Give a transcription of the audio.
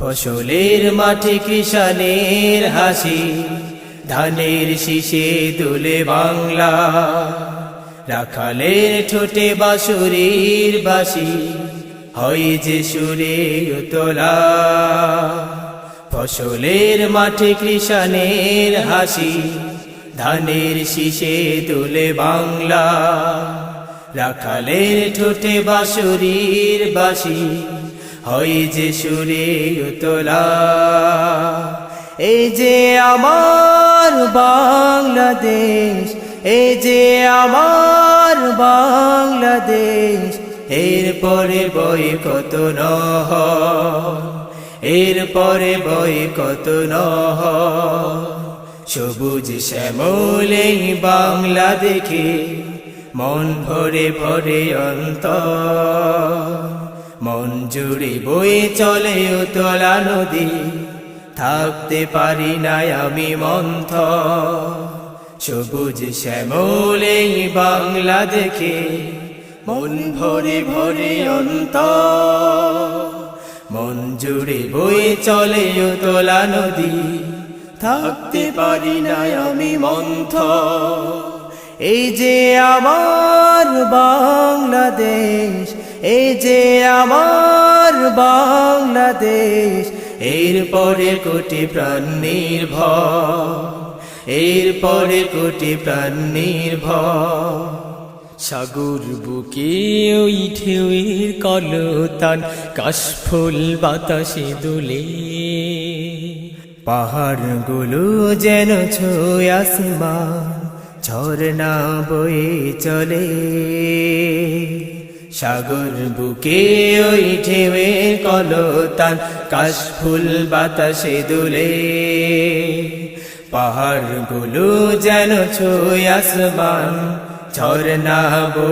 ফসলের মাঠে কিষানের হাসি, ধানের শীষে দুলে বাংলা। রাখালের ঠোঁটে বাসুরির বাসি হয় যে সুরে তোলা ফসলের মাঠে কৃষানের হাসি, ধানের শীষে তুলে বাংলা। রাখালের ঠোঁটে বাসুরির বাসি হয় যে সুরে তোলা এই যে আমার বাংলাদেশ, এই যে আমার বাংলাদেশ এর পরে বই কত নহ এর পরে বই কত নহ সবুজ শ্যামলে বাংলা দেখে মন ভরে ভরে অন্ত মন জুড়ে বয়ে চলে উতলা নদী। থাকতে পারি না আমি মন্থ। সবুজ শ্যামলে বাংলা দেখে মন ভরে ভরে অন্ত। মন জুড়ে বয়ে চলে তোলা নদী। থাকতে পারি না আমি মন্থ। এই যে আমার বাংলাদেশ এই যে আমার বাংলাদেশ এর পরে কোটি প্রাণ নির্ভর এর পরে কোটি প্রাণ নির্ভর। সাগর বুকে ওই ঢেউয়ের কলতান, কাশফুল বাতাসে দোলে। পাহাড়গুলো যেন ছুঁয় আসমান, ঝর্ণা বয়ে চলে। সাগর বুকে ওই ঢেউয়ের কলতান কাশফুল বাতাসে দুলে। পাহাড়গুলো যেন ছুঁয় আসমান ঝর্ণা বয়ে